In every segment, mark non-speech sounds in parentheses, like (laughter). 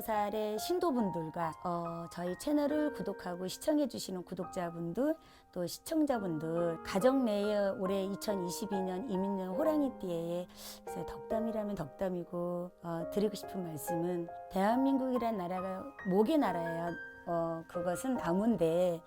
25살의 신도분들과 어, 저희 채널을 구독하고 시청해주시는 구독자분들 또 시청자분들 가정 내에 올해 2022년 이민년 호랑이띠에 덕담이라면 덕담이고 어, 드리고 싶은 말씀은 대한민국이란 나라가 목의 나라예요. 어, 그것은 나무인데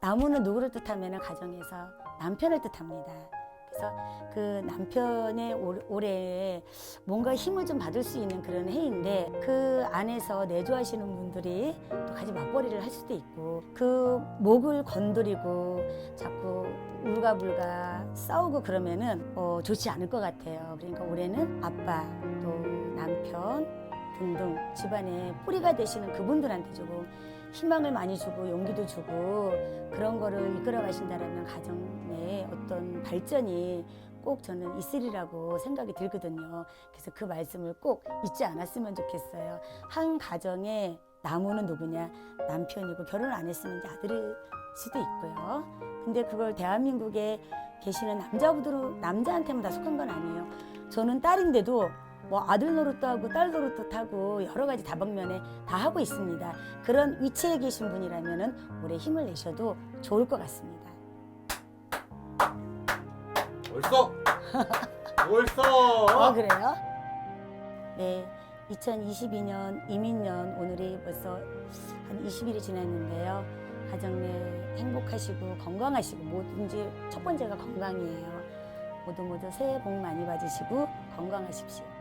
나무는 누구를 뜻하면 가정에서 남편을 뜻합니다. 그래서 그 남편의 올- 올해에 뭔가 힘을 좀 받을 수 있는 그런 해인데 그 안에서 내조하시는 분들이 또 같이 맞벌이를 할 수도 있고 그 목을 건드리고 자꾸 울가불가 싸우고 그러면은 어, 좋지 않을 것 같아요. 그러니까 올해는 아빠 또 남편 등등 집안에 뿌리가 되시는 그분들한테 조금 희망을 많이 주고 용기도 주고 그런 거를 이끌어 가신다라면 가정 내에 어떤 발전이 꼭 저는 있으리라고 생각이 들거든요. 그래서 그 말씀을 꼭 잊지 않았으면 좋겠어요. 한 가정에 나무는 누구냐? 남편이고 결혼 안 했으면 이제 아들일 수도 있고요. 근데 그걸 대한민국에 계시는 남자분들은 남자한테만 다 속한 건 아니에요. 저는 딸인데도 뭐 아들 노릇도 하고 딸 노릇도 하고 여러 가지 다방면에 다 하고 있습니다. 그런 위치에 계신 분이라면은 올해 힘을 내셔도 좋을 것 같습니다. 벌써? (laughs) 벌써? 어, 그래요? 네. 2022년 이민년 오늘이 벌써 한 20일이 지났는데요. 가정 내 행복하시고 건강하시고 뭐든지 첫 번째가 건강이에요. 모두 모두 새해 복 많이 받으시고 건강하십시오.